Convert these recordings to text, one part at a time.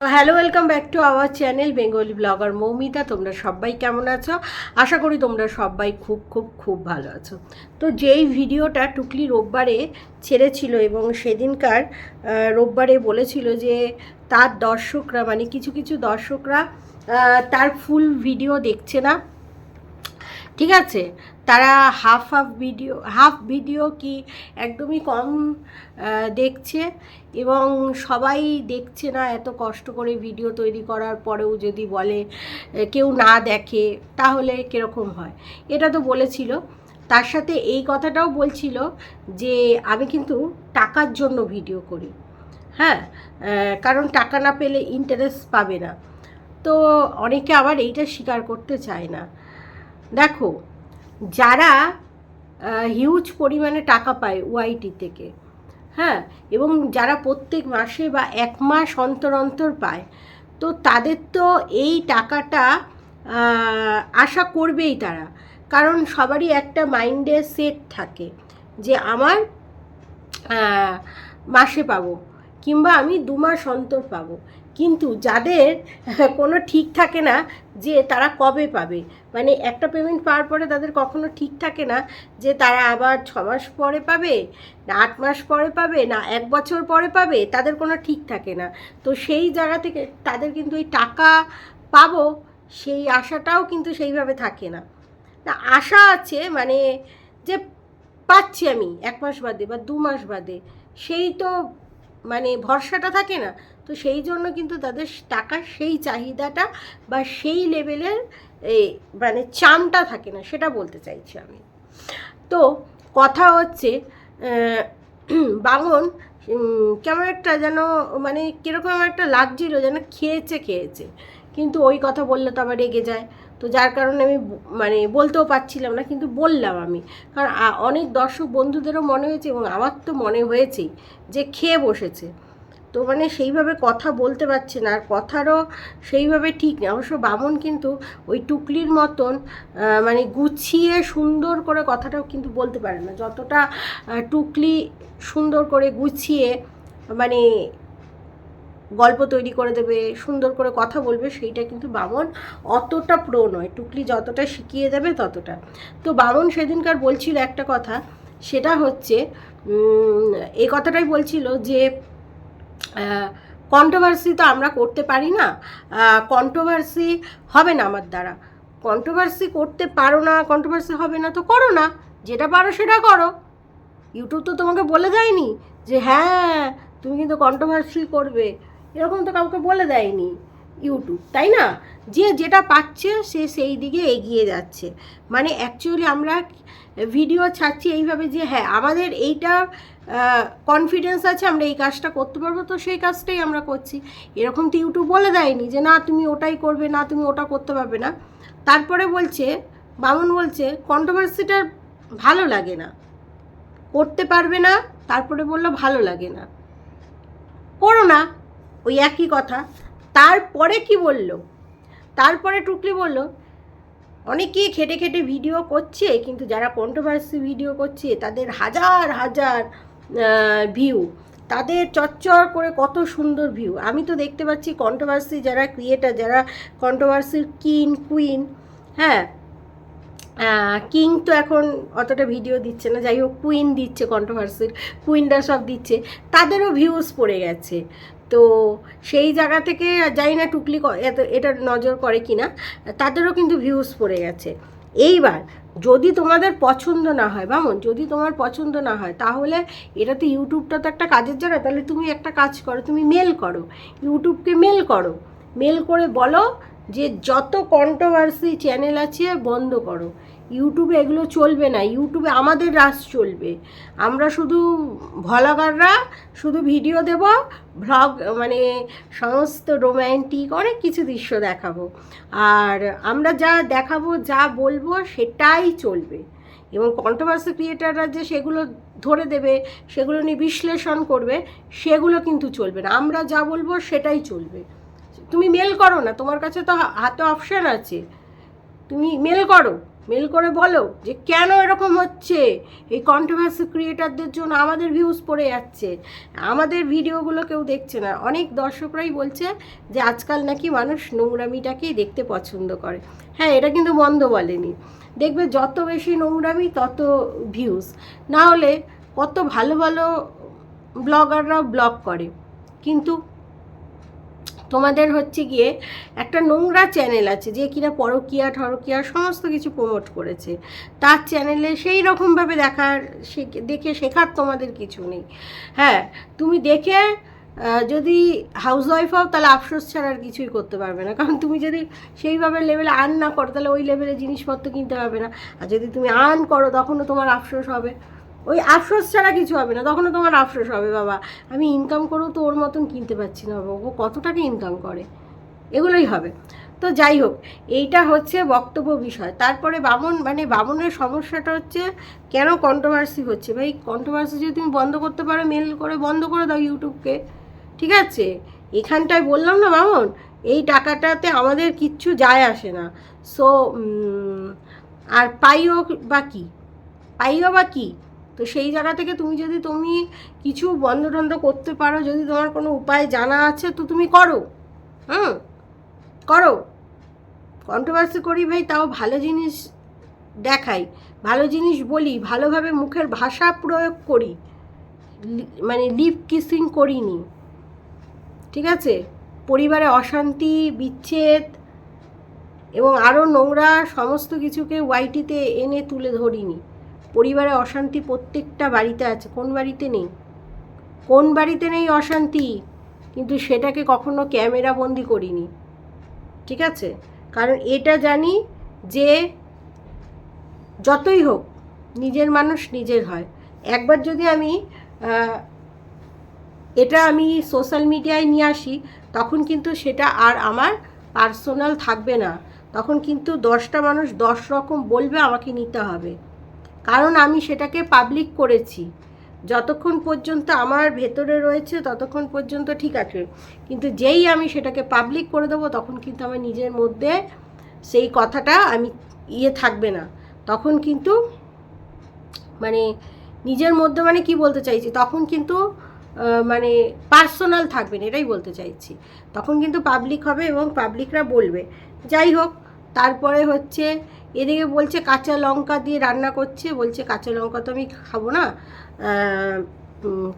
Hello welcome back to our channel Bengali blogger Moumita তোমরা সবাই কেমন আছো? আশা করি তোমরা সবাই খুব খুব খুব ভালো আছো। তো যেই ভিডিওটা টুকলি রোববারে ছেড়েছিল এবং সেদিনকার রোববারে বলেছিল যে তার দর্শকরা মানে কিছু কিছু দর্শকরা তার ফুল ভিডিও দেখছে না। ঠিক আছে? তারা half half video half video কি একদমই কম দেখছে এবং সবাই দেখছে না এত কষ্ট করে ভিডিও তৈরি করার পরেও যদি বলে কেউ না দেখে তাহলে কীরকম হয়? এটা তো বলেছিল। তার সাথে এই কথাটাও বলছিল যে আমি কিন্তু টাকার জন্য ভিডিও করি। হ্যাঁ কারণ টাকা না পেলে ইন্টারেস্ট পাবে না। তো অনেকে আবার এইটা স্বীকার করতে চায় না। দেখো যারা হিউজ পরিমাণে টাকা পায় ওআইটি থেকে হ্যাঁ? এবং যারা প্রত্যেক মাসে বা এক মাস অন্তর অন্তর পায়, তো তাদের তো এই টাকাটা আশা করবেই তারা। কারণ সবারই একটা মাইন্ডে সেট থাকে যে আমার মাসে পাবো, কিংবা আমি দু মাস অন্তর পাবো। কিন্তু যাদের কোনো ঠিক থাকে না যে তারা কবে পাবে। মানে একটা পেমেন্ট পাওয়ার পরে তাদের কখনো ঠিক থাকে না যে তারা আবার ছ মাস পরে পাবে, না আট মাস পরে পাবে, না এক বছর পরে পাবে, তাদের কোনো ঠিক থাকে না। তো সেই জায়গা থেকে তাদের কিন্তু এই টাকা পাবো, সেই আশাটাও কিন্তু সেইভাবে থাকে না। না, আশা আছে মানে যে পাচ্ছি আমি, এক মাস বাদে বা দু মাস বাদে, সেই তো মানে ভরসাটা থাকে না। তো সেই জন্য কিন্তু তাদের টাকার সেই চাহিদাটা বা সেই লেভেলের মানে চামটা থাকে না, সেটা বলতে চাইছি আমি। তো কথা হচ্ছে বামন কেমন একটা যেন মানে কীরকম একটা লাগছিল, যেন খেয়েছে খেয়েছে। কিন্তু ওই কথা বললে তো আবার রেগে যায়। তো যার কারণে আমি মানে বলতেও পারছিলাম না, কিন্তু বললাম আমি। কারণ অনেক দর্শক বন্ধুদেরও মনে হয়েছে এবং আমার তো মনে হয়েছেই যে খেয়ে বসেছে। তো মানে সেইভাবে কথা বলতে পারছে না। আর কথারও সেইভাবে ঠিক নেই। অবশ্য বামন কিন্তু ওই টুকলির মতন মানে গুছিয়ে সুন্দর করে কথাটাও কিন্তু বলতে পারে না। যতটা টুকলি সুন্দর করে গুছিয়ে মানে গল্প তৈরি করে দেবে, সুন্দর করে কথা বলবে, সেইটা কিন্তু বামন অতটা প্রো নয়। টুকলি যতটা শিখিয়ে দেবে ততটা। তো বামন সেদিনকার বলছিল একটা কথা, সেটা হচ্ছে এই কথাটাই বলছিল যে কন্ট্রোভার্সি তো আমরা করতে পারি না। কন্ট্রোভার্সি হবে না আমার দ্বারা। কন্ট্রোভার্সি করতে পারো না কন্ট্রোভার্সি হবে না তো করো না। যেটা পারো সেটা করো। ইউটিউব তো তোমাকে বলে দেয়নি যে হ্যাঁ তুমি কিন্তু কন্ট্রোভার্সি করবে। এরকম তো কাউকে বলে দেয়নি। ইউটিউব তাই না? যে যেটা পাচ্ছে সে সেই দিকে এগিয়ে যাচ্ছে। মানে অ্যাকচুয়ালি আমরা ভিডিও ছাড়ছি এইভাবে যে হ্যাঁ আমাদের এইটা কনফিডেন্স আছে আমরা এই কাজটা করতে পারব, তো সেই কাজটাই আমরা করছি। এরকম তো ইউটিউব বলে দেয়নি যে, না, তুমি ওটাই করবে, না, তুমি ওটা করতে পারবে না। তারপরে বলছে, বামন বলছে কন্ট্রোভার্সিটা ভালো লাগে না। করতে পারবে না? তারপরে বলল, ভালো লাগে না। করো না। ওই একই কথা। তারপরে কি বলল? তারপরে টুকলি বলল, অনেকেই খেটে খেটে ভিডিও করছে, কিন্তু যারা কন্ট্রোভার্সি ভিডিও করছে, তাদের হাজার হাজার ভিউ তাদের চচ্চর করে কত সুন্দর ভিউ আমি তো দেখতে পাচ্ছি কন্ট্রোভার্সি যারা ক্রিয়েটার যারা কন্ট্রোভার্সির কিন কুইন হ্যাঁ? কিং তো এখন অতটা ভিডিও দিচ্ছে না। যাই হোক কুইন দিচ্ছে কন্ট্রোভার্সির কুইনরা সব দিচ্ছে। তাদেরও ভিউজ পড়ে গেছে। তো সেই জায়গা থেকে জানি না টুকলি এত, এটা নজর করে কি না তাদেরও কিন্তু ভিউজ পড়ে গেছে। এইবার, যদি তোমাদের পছন্দ না হয়, বামন, যদি তোমার পছন্দ না হয়, তাহলে এটা তো ইউটিউবটা তো একটা কাজের জায়গা, তাহলে তুমি একটা কাজ করো, তুমি মেল করো, ইউটিউবকে মেল করো মেল করে বলো যে যত কন্ট্রোভার্সি চ্যানেল আছে, বন্ধ করো। ইউটিউবে এগুলো চলবে না, ইউটিউবে আমাদের রাস চলবে। আমরা শুধু ভ্লগাররা, শুধু ভিডিও দেব, ভ্লগ মানে সমস্ত রোম্যান্টিক অনেক কিছু দৃশ্য দেখাবো। আর আমরা যা দেখাবো, যা বলব, সেটাই চলবে। এবং কন্ট্রোভার্সি ক্রিয়েটাররা যে সেগুলো ধরে দেবে, সেগুলো নিয়ে বিশ্লেষণ করবে, সেগুলো কিন্তু চলবে না। আমরা যা বলব, সেটাই চলবে। তুমি মেল করো না, তোমার কাছে তো হাতে অপশান আছে। তুমি মেল করো মেল করে বলো যে কেন এরকম হচ্ছে? এই কন্ট্রোভার্সি ক্রিয়েটারদের জন্য আমাদের ভিউজ পড়ে যাচ্ছে। আমাদের ভিডিওগুলো কেউ দেখছে না। অনেক দর্শকরাই বলছে যে আজকাল নাকি মানুষ নোংরামিটাকেই দেখতে পছন্দ করে। হ্যাঁ এটা কিন্তু মন্দ বলেনি। দেখবে যত বেশি নোংরামি, তত ভিউজ না হলে কত ভালো ভালো ব্লগাররাও ব্লগ করে। কিন্তু তোমাদের হচ্ছে গিয়ে একটা নোংরা চ্যানেল আছে, যে কিনা পরকিয়া, ঠরকিয়া সমস্ত কিছু প্রমোট করেছে। তার চ্যানেলে সেই রকমভাবে দেখার দেখে শেখার তোমাদের কিছু নেই। হ্যাঁ তুমি দেখে যদি হাউস ওয়াইফ হও তাহলে আফসোস ছাড়া আর কিছুই করতে পারবে না। কারণ তুমি যদি সেইভাবে লেভেলে আর্ন না করো, তাহলে ওই লেভেলে জিনিসপত্র কিনতে পারবে না। আর যদি তুমি আর্ন করো, তখনও তোমার আফসোস হবে। ওই আফসোস ছাড়া কিছু হবে না, তখনও তোমার আফসোস হবে, বাবা। আমি ইনকাম করেও তো ওর মতন কিনতে পারছি না, বাবা। ও কত টাকা ইনকাম করে? এগুলোই হবে। তো যাই হোক, এইটা হচ্ছে বক্তব্য বিষয়। তারপরে বামন মানে বামনের সমস্যাটা হচ্ছে, কেন কন্ট্রোভার্সি হচ্ছে? ভাই কন্ট্রোভার্সি যদি তুমি বন্ধ করতে পারো মেল করে বন্ধ করে দাও ইউটিউবকে। ঠিক আছে? এখানটায় বললাম না বামন? এই টাকাটাতে আমাদের কিচ্ছু যায় আসে না। সো আর পাইও বা কী? পাইও বা কী? তো সেই জায়গা থেকে তুমি যদি তুমি কিছু বন্ধ টন্ধ করতে পারো, যদি তোমার কোনো উপায় জানা আছে, তো তুমি করো। হুম? করো। কন্ট্রোভার্সি করি ভাই, তাও ভালো জিনিস দেখাই, ভালো জিনিস বলি, ভালোভাবে মুখের ভাষা প্রয়োগ করি মানে লিপ কিসিং করিনি। ঠিক আছে? পরিবারে অশান্তি, বিচ্ছেদ এবং আরও নোংরা সমস্ত কিছুকে ওয়াইটিতে এনে তুলে ধরিনি। পরিবারে অশান্তি প্রত্যেকটা বাড়িতে আছে। কোন বাড়িতে নেই? কোন বাড়িতে নেই অশান্তি? কিন্তু সেটাকে কখনো ক্যামেরা বন্দি করিনি। ঠিক আছে? কারণ এটা জানি যে যতই হোক, নিজের মানুষ নিজের হয়। একবার যদি আমি এটা আমি সোশ্যাল মিডিয়ায় নিয়ে আসি, তখন কিন্তু সেটা আর আমার পার্সোনাল থাকবে না। তখন কিন্তু দশটা মানুষ দশ রকম বলবে আমাকে নিতে হবে। কারণ আমি সেটাকে পাবলিক করেছি। যতক্ষণ পর্যন্ত আমার ভেতরে রয়েছে, ততক্ষণ পর্যন্ত ঠিক আছে। কিন্তু যেই আমি সেটাকে পাবলিক করে দেবো, তখন কিন্তু আমার নিজের মধ্যে সেই কথাটা আমি ইয়ে থাকবে না। তখন কিন্তু মানে নিজের মধ্যে মানে কি বলতে চাইছি? তখন কিন্তু মানে পার্সোনাল থাকবে না, এটাই বলতে চাইছি। তখন কিন্তু পাবলিক হবে এবং পাবলিকরা বলবে। যাই হোক, তারপরে হচ্ছে এদিকে বলছে কাঁচা লঙ্কা দিয়ে রান্না করছে, বলছে কাঁচা লঙ্কা তো আমি খাব না।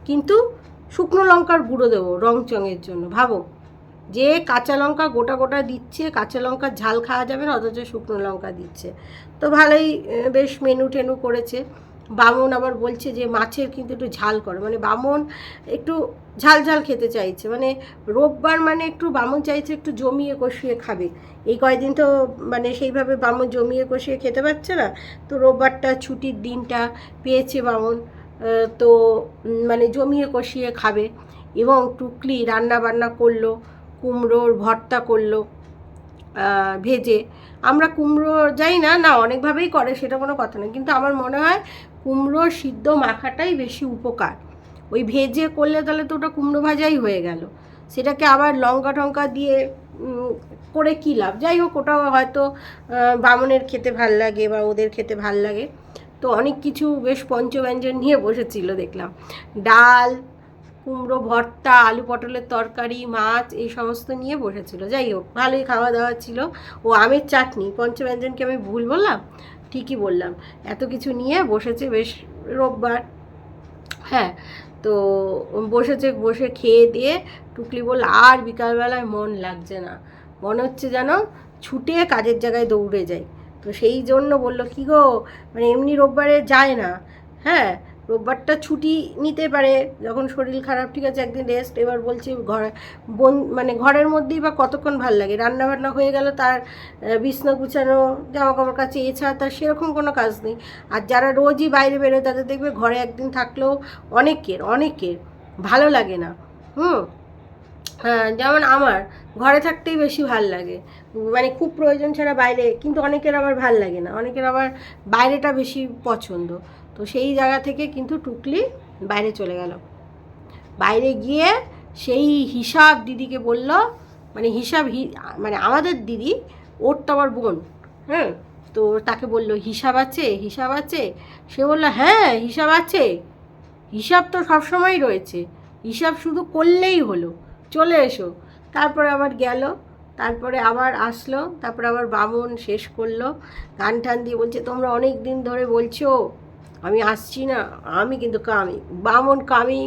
কিন্তু শুকনো লঙ্কার গুঁড়ো দেবো রং চঙের জন্য, ভাবো। যে কাঁচা লঙ্কা গোটা গোটা দিচ্ছে, কাঁচা লঙ্কার ঝাল খাওয়া যাবে না, অথচ শুকনো লঙ্কা দিচ্ছে। তো ভালোই বেশ মেনু টেনু করেছে। বামন আবার বলছে যে মাছের কিন্তু একটু ঝাল করে। মানে বামন একটু ঝাল ঝাল খেতে চাইছে। মানে রোববার মানে একটু বামন চাইছে একটু জমিয়ে কষিয়ে খাবে। এই কয়দিন তো মানে সেইভাবে বামন জমিয়ে কষিয়ে খেতে পারছে না। তো রোববারটা, ছুটির দিনটা পেয়েছে বামন। তো মানে জমিয়ে কষিয়ে খাবে। এবং টুকলি রান্না বান্না করল, কুমড়োর ভর্তা করল ভেজে। আমরা কুমড়ো যাই না না অনেকভাবেই করে, সেটা কোনো কথা না কিন্তু আমার মনে হয় কুমড়ো সিদ্ধ মাখাটাই বেশি উপকার। ওই ভেজে করলে তাহলে তো ওটা কুমড়ো ভাজাই হয়ে গেল। সেটাকে আবার লঙ্কা টঙ্কা দিয়ে করে কী লাভ? যাই হোক, ওটাও হয়তো বামনের খেতে ভালো লাগে বা ওদের খেতে ভালো লাগে। তো অনেক কিছু বেশ পঞ্চব্যঞ্জন নিয়ে বসেছিল দেখলাম। ডাল, কুমড়ো ভর্তা, আলু পটলের তরকারি, মাছ, এই সমস্ত নিয়ে বসেছিল। যাই হোক, ভালোই খাওয়া দাওয়া ছিল। ও আমের চাটনি, পঞ্চব্যঞ্জনকে আমি ভুল বললাম? ঠিকই বললাম। এত কিছু নিয়ে বসেছে বেশ রোববার। হ্যাঁ তো বসেছে, বসে খেয়ে দিয়ে টুকলি বলল, আর বিকালবেলায় মন লাগছে না। মনে হচ্ছে যেন ছুটে কাজের জায়গায় দৌড়ে যাই। তো সেই জন্য বলল, কি গো? মানে এমনি রোববারে যায় না। হ্যাঁ রোববারটা ছুটি নিতে পারে, যখন শরীর খারাপ, ঠিক আছে, একদিন রেস্ট এবার বলছি ঘর, বন মানে ঘরের মধ্যেই বা কতক্ষণ ভালো লাগে? রান্না বান্না হয়ে গেল তার বিছনা গুছানো জামা কাপড় কাছে এছাড়া তার সেরকম কোনো কাজ নেই। আর যারা রোজই বাইরে বেরোয়, তাদের দেখবে ঘরে একদিন থাকলেও অনেকের অনেকের ভালো লাগে না। হুম? হ্যাঁ যেমন আমার, ঘরে থাকতেই বেশি ভালো লাগে। মানে খুব প্রয়োজন ছাড়া বাইরে, কিন্তু অনেকের আবার ভালো লাগে না। অনেকের আবার বাইরেটা বেশি পছন্দ। তো সেই জায়গা থেকে কিন্তু টুকলি বাইরে চলে গেল। বাইরে গিয়ে সেই হিসাব দিদিকে বলল মানে হিসাব মানে আমাদের দিদি, ওর তো আবার বোন হ্যাঁ? তো তাকে বলল, হিসাব আছে হিসাব আছে? সে বলল হ্যাঁ হিসাব আছে। হিসাব তো সবসময় রয়েছে। হিসাব শুধু করলেই হলো। চলে এসো। তারপরে আবার গেল, তারপরে আবার আসলো, তারপরে আবার বামন শেষ করল। গান টান দিয়ে বলছে, তোমরা অনেক দিন ধরে বলছো আমি আসছি না, আমি কিন্তু কামিং বামন কামিং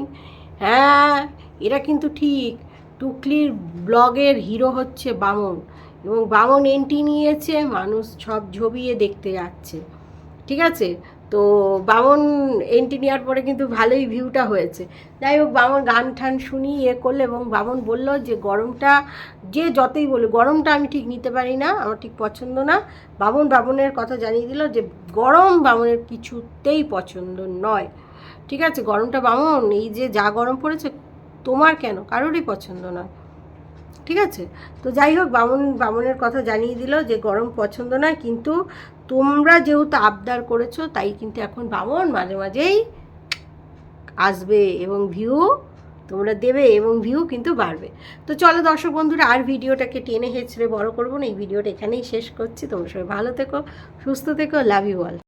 হ্যাঁ এরা কিন্তু ঠিক। টুকলির ব্লগের হিরো হচ্ছে বামন এবং বামন এন্ট্রি নিয়েছে, মানুষ সব ঝবিয়ে দেখতে যাচ্ছে। ঠিক আছে? তো বামন এন্ট্রি নেওয়ার পরে কিন্তু ভালোই ভিউটা হয়েছে। যাই হোক, বামন গান ঠান শুনি ইয়ে করল এবং বামন বলল যে গরমটা যে যতই বলে গরমটা আমি ঠিক নিতে পারি না, আমার ঠিক পছন্দ না। বামন বামনের কথা জানিয়ে দিল যে গরম বামনের কিছুতেই পছন্দ নয়। ঠিক আছে, গরমটা বামন, এই যে যা গরম পড়েছে, তোমার কেন? কারোরই পছন্দ নয়। ঠিক আছে? তো যাই হোক, বামন বামনের কথা জানিয়ে দিল যে গরম পছন্দ নয়, কিন্তু তোমরা যেহেতু আবদার করেছ, তাই কিন্তু এখন বামন মাঝে মাঝেই আসবে এবং ভিউ তোমরা দেবে এবং ভিউ কিন্তু বাড়বে। তো চলো দর্শক বন্ধুরা, আর ভিডিওটাকে টেনে হেঁচড়ে বড় করব না, এই ভিডিওটা এখানেই শেষ করছি। তোমরা সবাই ভালো থেকো, সুস্থ থেকো লাভ ইউ অল